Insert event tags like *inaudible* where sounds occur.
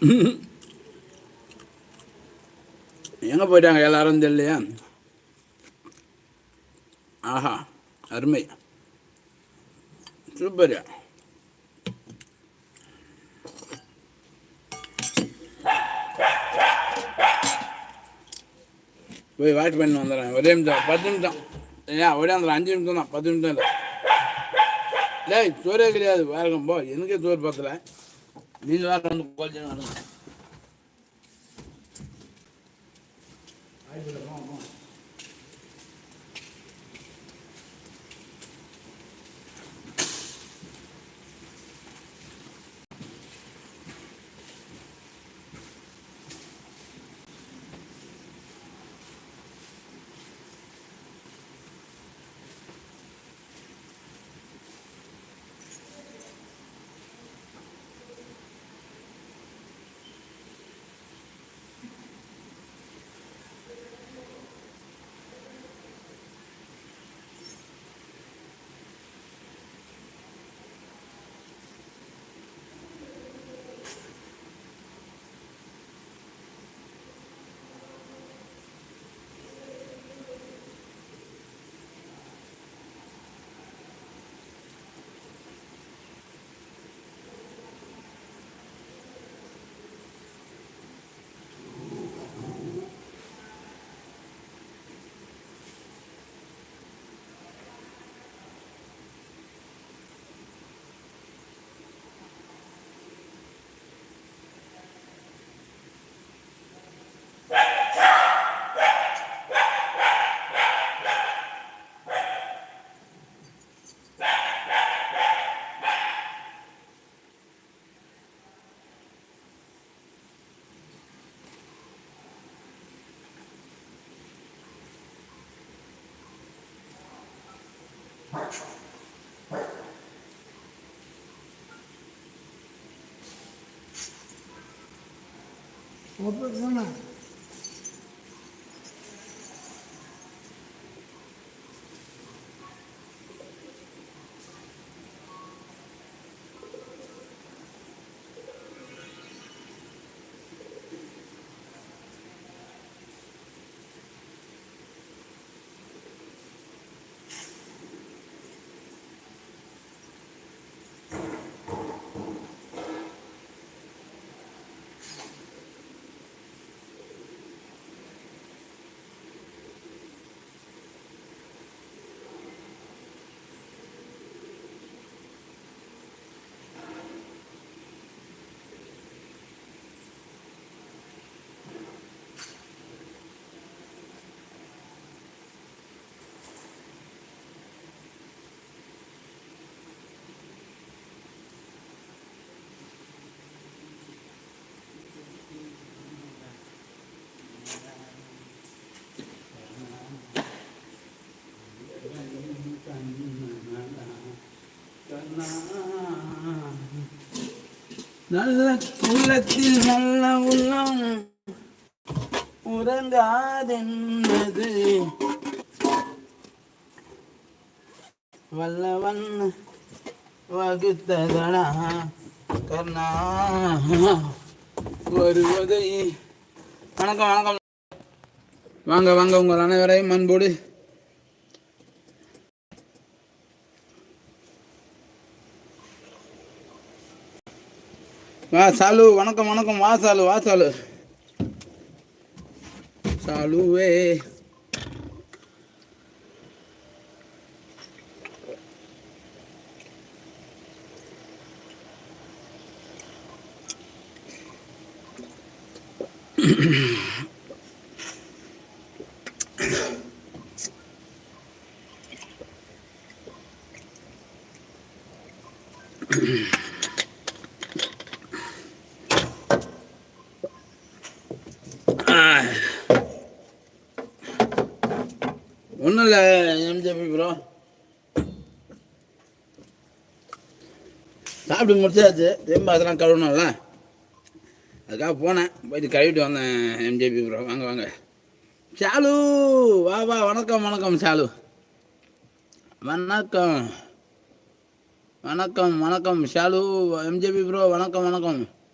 *coughs* எங்கே போயிட்டாங்க எல்லாரும் தெரியலையா? ஆஹா அருமை. சூப்பர். போய் வாட்ச் பண்ணி வந்துடுறேன். ஒரே நிமிஷம் பத்து நிமிஷம். ஏன் ஒரே அந்த அஞ்சு நிமிஷம் தான் பத்து நிமிஷம் இல்லை. டேய் சோறே கிடையாது வேறு போ. எனக்கே சோறு பத்தலை? நீங்கள் வேற Вот вот за нами. நல்ல உள்ளத்தில் நல்ல உள்ளம் உறங்காதென்னது வல்லவன் வகுத்ததனா. கர்ணா. வருவதை. வணக்கம் வணக்கம். வாங்க வாங்க உங்கள் அனைவரையும் அன்போடு வா சாலு வணக்கம் வணக்கம். வா சாலு வா சாலு. சாலுவே. ஒன்றும் இல்லை எம்ஜிபி ப்ரோ சாப்பிட்டு முடிச்சாச்சு. திரும்ப அதெல்லாம் கழுவணும்ல அதுக்காக போனேன். போயிட்டு கழுவிட்டு வந்தேன் எம்ஜிபி ப்ரோ வாங்க வாங்க. ஷாலு வா வா. வணக்கம் வணக்கம் ஷாலு. வணக்கம். வணக்கம் வணக்கம் ஷாலு. எம்ஜிபி ப்ரோ வணக்கம் வணக்கம்.